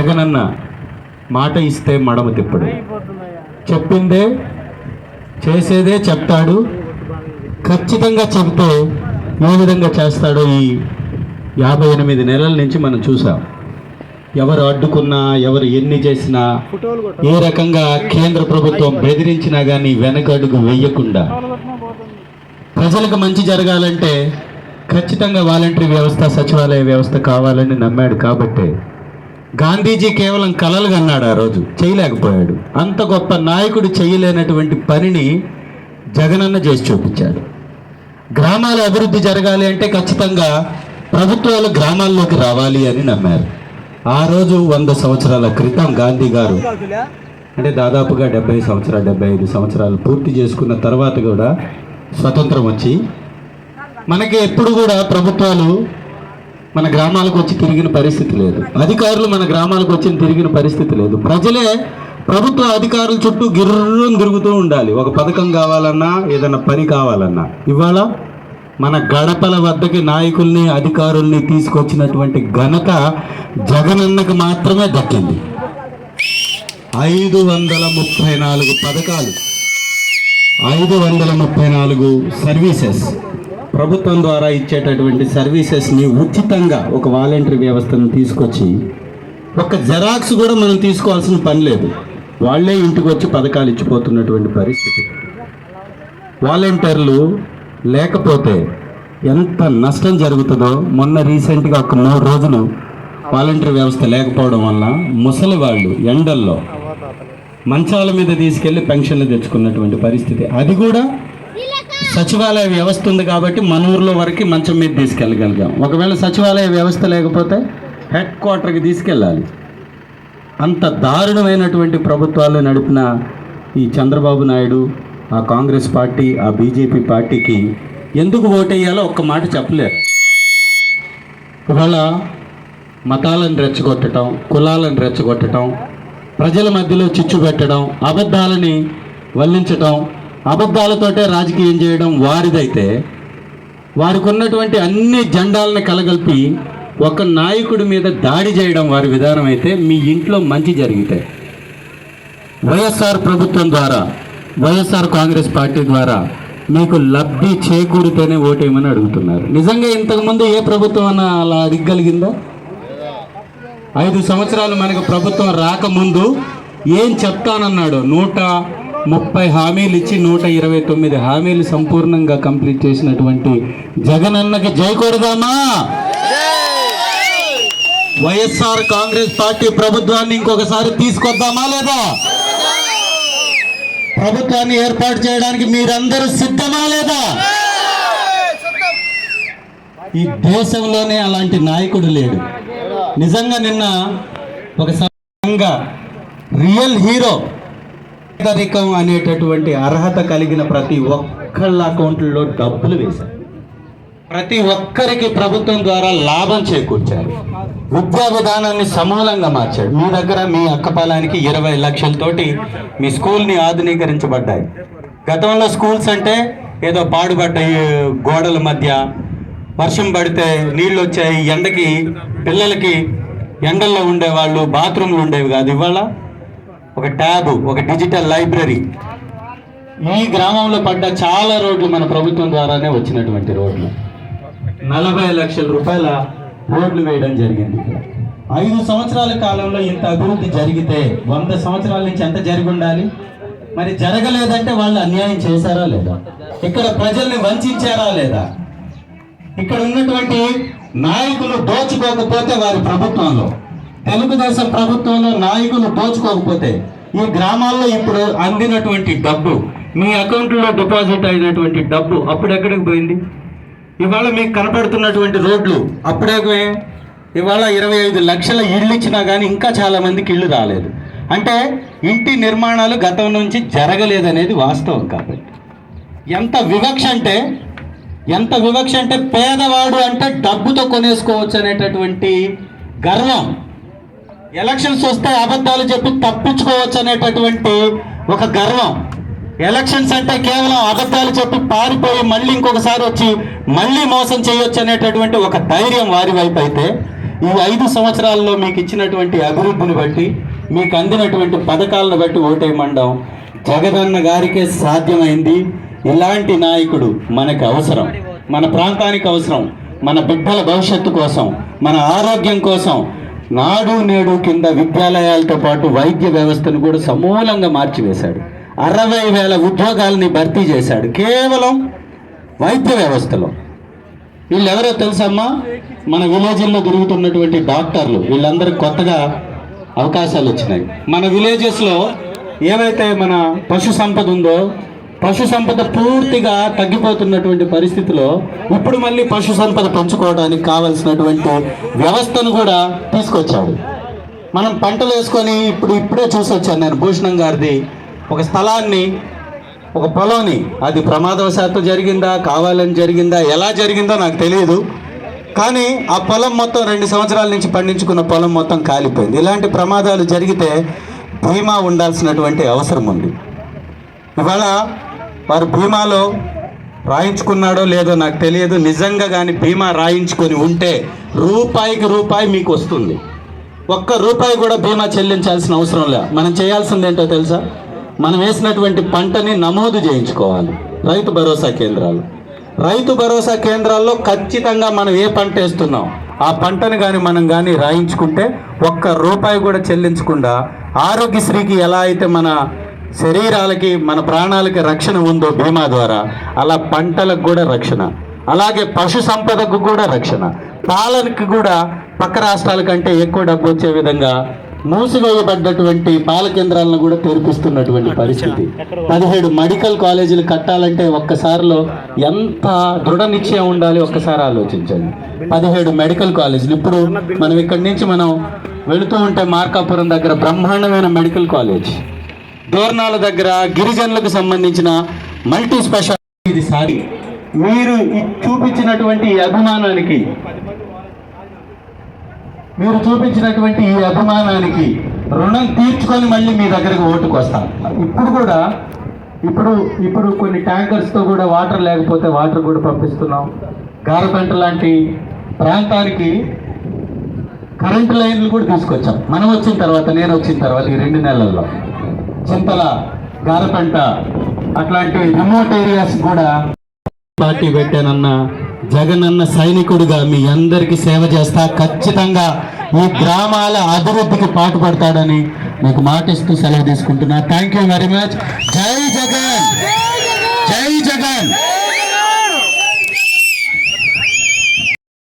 జగనన్న మాట ఇస్తే మడమ తిప్పడు. చెప్పిందే చేసేదే చెప్తాడు. ఖచ్చితంగా చెబితే ఏ విధంగా చేస్తాడో ఈ యాభై ఎనిమిది నెలల నుంచి మనం చూసాం. ఎవరు అడ్డుకున్నా ఎవరు ఎన్ని చేసినా ఏ రకంగా కేంద్ర ప్రభుత్వం బెదిరించినా కానీ వెనకడుగు వేయకుండా. ప్రజలకు మంచి జరగాలంటే ఖచ్చితంగా వాలంటరీ వ్యవస్థ సచివాలయ వ్యవస్థ కావాలని నమ్మాడు కాబట్టే గాంధీజీ కేవలం కలలు కన్నాడు ఆ రోజు చేయలేకపోయాడు. అంత గొప్ప నాయకుడు చేయలేనటువంటి పనిని జగనన్న చేసి చూపించాడు. గ్రామాల అభివృద్ధి జరగాలి అంటే ఖచ్చితంగా ప్రభుత్వాలు గ్రామాల్లోకి రావాలి అని నమ్మారు. ఆ రోజు వంద సంవత్సరాల క్రితం గాంధీ గారు అంటే దాదాపుగా డెబ్బై సంవత్సరాలు డెబ్బై ఐదు సంవత్సరాలు పూర్తి చేసుకున్న తర్వాత కూడా స్వతంత్రం వచ్చి మనకి ఎప్పుడు కూడా ప్రభుత్వాలు మన గ్రామాలకు వచ్చి తిరిగిన పరిస్థితి లేదు. అధికారులు మన గ్రామాలకు వచ్చి తిరిగిన పరిస్థితి లేదు. ప్రజలే ప్రభుత్వ అధికారుల చుట్టూ గిర్రం తిరుగుతూ ఉండాలి. ఒక పథకం కావాలన్నా ఏదైనా పని కావాలన్నా. ఇవాళ మన గడపల వద్దకి నాయకుల్ని అధికారుల్ని తీసుకొచ్చినటువంటి ఘనత జగనన్నకు మాత్రమే దక్కింది. ఐదు వందల ముప్పై నాలుగు పథకాలు ఐదు వందల ముప్పై నాలుగు సర్వీసెస్ ప్రభుత్వం ద్వారా ఇచ్చేటటువంటి సర్వీసెస్ని ఉచితంగా ఒక వాలంటరీ వ్యవస్థను తీసుకొచ్చి ఒక జెరాక్స్ కూడా మనం తీసుకోవాల్సిన పని లేదు. వాళ్ళే ఇంటికి వచ్చి పథకాలు ఇచ్చిపోతున్నటువంటి పరిస్థితి. వాలంటీర్లు లేకపోతే ఎంత నష్టం జరుగుతుందో మొన్న రీసెంట్గా ఒక మూడు రోజులు వాలంటరీ వ్యవస్థ లేకపోవడం వల్ల ముసలి వాళ్ళు ఎండల్లో మంచాల మీద తీసుకెళ్ళి పెన్షన్లు తెచ్చుకున్నటువంటి పరిస్థితి. అది కూడా సచివాలయ వ్యవస్థ ఉంది కాబట్టి మన ఊర్లో వరకు మంచం మీద తీసుకెళ్ళగలిగాం. ఒకవేళ సచివాలయ వ్యవస్థ లేకపోతే హెడ్ క్వార్టర్కి తీసుకెళ్ళాలి. అంత దారుణమైనటువంటి ప్రభుత్వాలు నడిపిన ఈ చంద్రబాబు నాయుడు ఆ కాంగ్రెస్ పార్టీ ఆ బీజేపీ పార్టీకి ఎందుకు ఓటేయాలో ఒక్క మాట చెప్పలేరు. ఇవాళ మతాలను రెచ్చగొట్టడం కులాలను రెచ్చగొట్టడం ప్రజల మధ్యలో చిచ్చు పెట్టడం అబద్ధాలని వల్లించడం అబద్ధాలతోటే రాజకీయం చేయడం వారిదైతే వారికి ఉన్నటువంటి అన్ని జెండాలను కలగలిపి ఒక నాయకుడి మీద దాడి చేయడం వారి విధానం అయితే మీ ఇంట్లో మంచి జరిగితే. వైఎస్ఆర్ ప్రభుత్వం ద్వారా వైఎస్ఆర్ కాంగ్రెస్ పార్టీ ద్వారా మీకు లబ్ధి చేకూరితేనే ఓటేయమని అడుగుతున్నారు. నిజంగా ఇంతకుముందు ఏ ప్రభుత్వం అన్న అలా అడగగలిగిందా ఐదు సంవత్సరాలు మనకు ప్రభుత్వం రాకముందు ఏం చెప్తానన్నాడు? నూట ముప్పై హామీలు ఇచ్చి నూట ఇరవై తొమ్మిది హామీలు సంపూర్ణంగా కంప్లీట్ చేసినటువంటి జగనన్నకి జై కొడదామా? వైఎస్ఆర్ కాంగ్రెస్ పార్టీ ప్రభుత్వాన్ని ఇంకొకసారి తీసుకొద్దామా లేదా? ప్రభుత్వాన్ని ఏర్పాటు చేయడానికి మీరందరూ సిద్ధమా లేదా? ఈ దేశంలోనే అలాంటి నాయకుడు లేడు. నిజంగా నిన్న ఒక సంఘంగా రియల్ హీరో పేదరికం అనేటటువంటి అర్హత కలిగిన ప్రతి ఒక్కళ్ళ అకౌంట్లో డబ్బులు వేశారు. ప్రతి ఒక్కరికి ప్రభుత్వం ద్వారా లాభం చేకూర్చారు. విద్యా విధానాన్ని సమూలంగా మార్చాడు మీ దగ్గర మీ అక్కపాలానికి ఇరవై లక్షలతోటి మీ స్కూల్ని ఆధునీకరించబడ్డాయి. గతంలో స్కూల్స్ అంటే ఏదో పాడుపడ్డాయి గోడల మధ్య. వర్షం పడితే నీళ్ళు వచ్చాయి ఎండకి పిల్లలకి ఎండల్లో ఉండేవాళ్ళు బాత్రూమ్లు ఉండేవి కాదు ఇవాళ. ఒక ట్యాబ్ ఒక డిజిటల్ లైబ్రరీ. ఈ గ్రామంలో పడ్డ చాలా రోడ్లు మన ప్రభుత్వం ద్వారానే వచ్చినటువంటి రోడ్లు. నలభై లక్షల రూపాయల రోడ్లు వేయడం జరిగింది ఐదు సంవత్సరాల కాలంలో ఇంత అభివృద్ధి జరిగితే వంద సంవత్సరాల నుంచి ఎంత జరిగి ఉండాలి మరి జరగలేదంటే వాళ్ళు అన్యాయం చేశారా లేదా? ఇక్కడ ప్రజల్ని వంచారా లేదా? ఇక్కడ ఉన్నటువంటి నాయకులు దోచుకోకపోతే వారి ప్రభుత్వంలో తెలుగుదేశం ప్రభుత్వంలో నాయకులు దోచుకోకపోతే ఈ గ్రామాల్లో ఇప్పుడు అందినటువంటి డబ్బు మీ అకౌంట్లో డిపాజిట్ అయినటువంటి డబ్బు అప్పుడు ఎక్కడికి పోయింది? ఇవాళ మీకు కనపడుతున్నటువంటి రోడ్లు అప్పుడే ఇవాళ ఇరవై ఐదు లక్షల ఇళ్ళు ఇచ్చినా కానీ ఇంకా చాలామందికి ఇళ్ళు రాలేదు. అంటే ఇంటి నిర్మాణాలు గతం నుంచి జరగలేదనేది వాస్తవం కాబట్టి. ఎంత వివక్ష అంటే ఎంత వివక్ష అంటే పేదవాడు అంటే డబ్బుతో కొనేసుకోవచ్చు అనేటటువంటి గర్వం ఎలక్షన్స్ వస్తే అబద్ధాలు చెప్పి తప్పించుకోవచ్చు అనేటటువంటి ఒక గర్వం. ఎలక్షన్స్ అంటే కేవలం అబద్ధాలు చెప్పి పారిపోయి మళ్ళీ ఇంకొకసారి వచ్చి మళ్ళీ మోసం చేయొచ్చు అనేటటువంటి ఒక ధైర్యం వారి వైపు అయితే ఈ ఐదు సంవత్సరాల్లో మీకు ఇచ్చినటువంటి అభివృద్ధిని బట్టి మీకు అందినటువంటి పథకాలను బట్టి ఓటేయమండం జగదన్న గారికే సాధ్యమైంది. ఇలాంటి నాయకుడు మనకు అవసరం. మన ప్రాంతానికి అవసరం. మన బిడ్డల భవిష్యత్తు కోసం మన ఆరోగ్యం కోసం నాడు నేడు కింద విద్యాలయాలతో పాటు వైద్య వ్యవస్థను కూడా సమూలంగా మార్చివేశాడు. అరవై వేల ఉద్యోగాలని భర్తీ చేశాడు. కేవలం వైద్య వ్యవస్థలో. వీళ్ళు ఎవరో తెలుసమ్మా మన విలేజ్లో తిరుగుతున్నటువంటి డాక్టర్లు. వీళ్ళందరికీ కొత్తగా అవకాశాలు వచ్చినాయి. మన విలేజెస్లో ఏవైతే మన పశు సంపద ఉందో పశు సంపద పూర్తిగా తగ్గిపోతున్నటువంటి పరిస్థితిలో ఇప్పుడు మళ్ళీ పశు సంపద పెంచుకోవడానికి కావలసినటువంటి వ్యవస్థను కూడా తీసుకొచ్చాడు. మనం పంటలు వేసుకొని ఇప్పుడు ఇప్పుడే చూసి వచ్చాను నేను భూషణం గారిది. ఒక స్థలాన్ని ఒక పొలంని అది ప్రమాదవశాత్తు జరిగిందా కావాలని జరిగిందా ఎలా జరిగిందో నాకు తెలియదు. కానీ ఆ పొలం మొత్తం రెండు సంవత్సరాల నుంచి పండించుకున్న పొలం మొత్తం కాలిపోయింది. ఇలాంటి ప్రమాదాలు జరిగితే బీమా ఉండాల్సినటువంటి అవసరం ఉంది. ఇవాళ వారు బీమాలో రాయించుకున్నాడో లేదో నాకు తెలియదు. నిజంగా కానీ బీమా రాయించుకొని ఉంటే రూపాయికి రూపాయి మీకు వస్తుంది. ఒక్క రూపాయి కూడా బీమా చెల్లించాల్సిన అవసరం లే. మనం చేయాల్సింది ఏంటో తెలుసా? మనం వేసినటువంటి పంటని నమోదు చేయించుకోవాలి. రైతు భరోసా కేంద్రాలు. రైతు భరోసా కేంద్రాల్లో ఖచ్చితంగా మనం ఏ పంట వేస్తున్నాం? ఆ పంటను కానీ మనం కానీ రాయించుకుంటే ఒక్క రూపాయి కూడా చెల్లించకుండా ఆరోగ్యశ్రీకి ఎలా అయితే మన శరీరాలకి మన ప్రాణాలకి రక్షణ ఉందో బీమా ద్వారా అలా పంటలకు కూడా రక్షణ. అలాగే పశు సంపదకు కూడా రక్షణ. పాలనకి కూడా పక్క రాష్ట్రాల కంటే ఎక్కువ డబ్బు వచ్చే విధంగా మూసివేయబడ్డటువంటి పాల కేంద్రాలను కూడా తెరిపిస్తున్నటువంటి పరిస్థితి. పదిహేడు మెడికల్ కాలేజీలు కట్టాలంటే ఒక్కసారిలో ఎంత దృఢ నిశ్చయం ఉండాలి ఒక్కసారి ఆలోచించండి. పదిహేడు మెడికల్ కాలేజీలు. ఇప్పుడు మనం ఇక్కడి నుంచి మనం వెళుతూ ఉంటే మార్కాపురం దగ్గర బ్రహ్మాండమైన మెడికల్ కాలేజ్. దోర్నాల దగ్గర గిరిజనులకు సంబంధించిన మల్టీ స్పెషాలిటీ ఇది సారి. మీరు చూపించినటువంటి అభిమానానికి మీరు చూపించినటువంటి ఈ అభిమానానికి రుణం తీర్చుకొని మళ్ళీ మీ దగ్గరకు ఓటుకు వస్తాం. ఇప్పుడు కూడా ఇప్పుడు ఇప్పుడు కొన్ని ట్యాంకర్స్తో కూడా వాటర్ లేకపోతే వాటర్ కూడా పంపిస్తున్నాం. గారపెంట లాంటి ప్రాంతానికి కరెంటు లైన్లు కూడా తీసుకొచ్చాం. మనం వచ్చిన తర్వాత నేను వచ్చిన తర్వాత ఈ రెండు నెలల్లో. చింతల గారపెంట అట్లాంటి రిమోట్ ఏరియాస్ కూడా పార్టీ పెట్టానన్న జగనన్న సైనికుడిగా మీ అందరికి సేవ చేస్తా. ఖచ్చితంగా ఈ గ్రామాల అభివృద్ధికి పాటుపడతాడని మీకు మాటిస్తూ సెలవు తీసుకుంటున్నా. థ్యాంక్ యూ వెరీ మచ్ జై జగన్! జై జగన్!